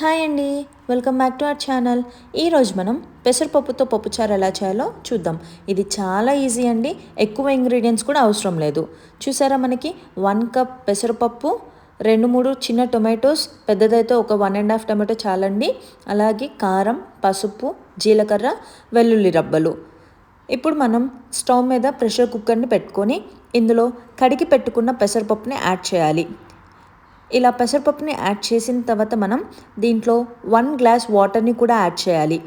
Hi అండి. Welcome back to our channel. ఈరోజు మనం పెసరపప్పుతో పప్పుచారు ఎలా చేయాలో చూద్దాం. ఇది చాలా ఈజీ అండి. ఎక్కువ ఇంగ్రీడియంట్స్ కూడా అవసరం లేదు. చూసారా మనకి? వన్ కప్ పెసరపప్పు రెండు మూడు చిన్న టొమాటోస్ పెద్దదైతే ఒక వన్ అండ్ హాఫ్ టొమాటో చాలండి. అలాగే కారం పసుపు జీలకర్ర వెల్లుల్లి రబ్బలు. ఇప్పుడు మనం స్టవ్ మీద ప్రెషర్ కుక్కర్ని పెట్టుకొని ఇందులో కడిగి పెట్టుకున్న పెసరపప్పుని యాడ్ చేయాలి. ఇలా పెసరపప్పుని యాడ్ చేసిన తర్వాత మనం దీంట్లో వన్ గ్లాస్ వాటర్ని కూడా యాడ్ చేయాలి.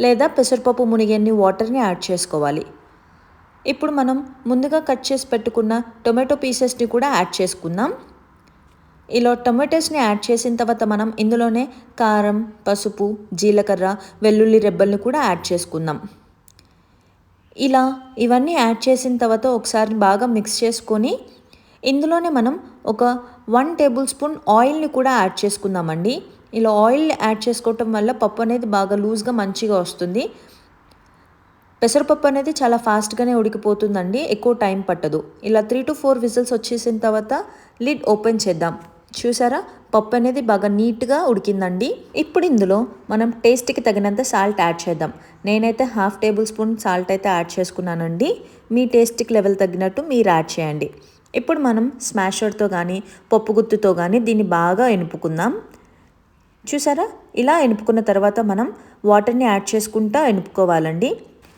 లేదా పెసరపప్పు మునిగేన్ని వాటర్ని యాడ్ చేసుకోవాలి. ఇప్పుడు మనం ముందుగా కట్ చేసి పెట్టుకున్న టొమాటో పీసెస్ని కూడా యాడ్ చేసుకుందాం. ఇలా టొమాటోస్ని యాడ్ చేసిన తర్వాత మనం ఇందులోనే కారం పసుపు జీలకర్ర వెల్లుల్లి రెబ్బల్ని కూడా యాడ్ చేసుకుందాం. ఇలా ఇవన్నీ యాడ్ చేసిన తర్వాత ఒకసారి బాగా మిక్స్ చేసుకొని ఇందులోనే మనం ఒక వన్ టేబుల్ స్పూన్ ఆయిల్ని కూడా యాడ్ చేసుకుందామండి. ఇలా ఆయిల్ యాడ్ చేసుకోవటం వల్ల పప్పు అనేది బాగా లూజ్గా మంచిగా వస్తుంది. పెసరపప్పు అనేది చాలా ఫాస్ట్గానే ఉడికిపోతుందండి ఎక్కువ టైం పట్టదు. ఇలా త్రీ టు ఫోర్ విజిల్స్ వచ్చేసిన తర్వాత లిడ్ ఓపెన్ చేద్దాం. చూసారా? పప్పు అనేది బాగా నీట్గా ఉడికిందండి. ఇప్పుడు ఇందులో మనం టేస్ట్కి తగినంత సాల్ట్ యాడ్ చేద్దాం. నేనైతే హాఫ్ టేబుల్ స్పూన్ సాల్ట్ అయితే యాడ్ చేసుకున్నానండి. మీ టేస్ట్కి లెవెల్ తగ్గినట్టు మీరు యాడ్ చేయండి. ఇప్పుడు మనం స్మాషర్తో కానీ పప్పు గుత్తుతో కానీ దీన్ని బాగా ఎనుపుకుందాం. చూసారా? ఇలా ఎనుపుకున్న తర్వాత మనం వాటర్ని యాడ్ చేసుకుంటా ఎనుపుకోవాలండి.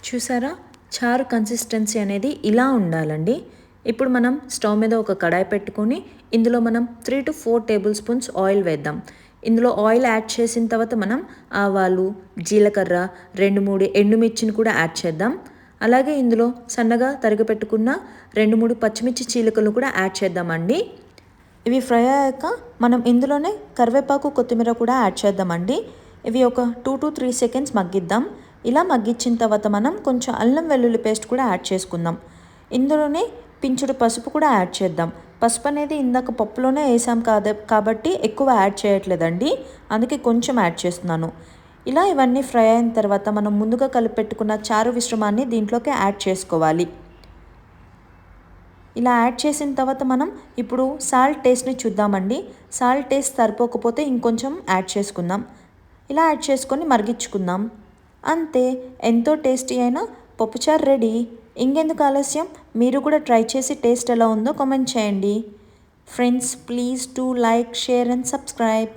చూసారా? చారు కన్సిస్టెన్సీ అనేది ఇలా ఉండాలండి. ఇప్పుడు మనం స్టవ్ మీద ఒక కడాయి పెట్టుకొని ఇందులో మనం three to four tablespoons oil వేద్దాం. ఇందులో ఆయిల్ యాడ్ చేసిన తర్వాత మనం ఆవాలు జీలకర్ర రెండు మూడు ఎండుమిర్చిని కూడా యాడ్ చేద్దాం. అలాగే ఇందులో సన్నగా తరిగపెట్టుకున్న రెండు మూడు పచ్చిమిర్చి చీలికలు కూడా యాడ్ చేద్దామండి. ఇవి ఫ్రై అయ్యాక మనం ఇందులోనే కరివేపాకు కొత్తిమీర కూడా యాడ్ చేద్దామండి. ఇవి ఒక టూ టు త్రీ సెకండ్స్ మగ్గిద్దాం. ఇలా మగ్గించిన తర్వాత మనం కొంచెం అల్లం వెల్లుల్లి పేస్ట్ కూడా యాడ్ చేసుకుందాం. ఇందులోనే పించుడు పసుపు కూడా యాడ్ చేద్దాం. పసుపు అనేది ఇందాక పప్పులోనే వేసాం కాద కాబట్టి ఎక్కువ యాడ్ చేయట్లేదండి. అందుకే కొంచెం యాడ్ చేస్తున్నాను. ఇలా ఇవన్నీ ఫ్రై అయిన తర్వాత మనం ముందుగా కలిపెట్టుకున్న చారు విశ్రమాన్ని దీంట్లోకి యాడ్ చేసుకోవాలి. ఇలా యాడ్ చేసిన తర్వాత మనం ఇప్పుడు సాల్ట్ టేస్ట్ని చూద్దామండి. సాల్ట్ టేస్ట్ సరిపోకపోతే ఇంకొంచెం యాడ్ చేసుకుందాం. ఇలా యాడ్ చేసుకొని మరిగించుకుందాం. అంతే ఎంతో టేస్టీ అయిన పప్పుచారు రెడీ. ఇంకెందుకు ఆలస్యం? మీరు కూడా ట్రై చేసి టేస్ట్ ఎలా ఉందో కామెంట్ చేయండి. Friends please do like share and subscribe.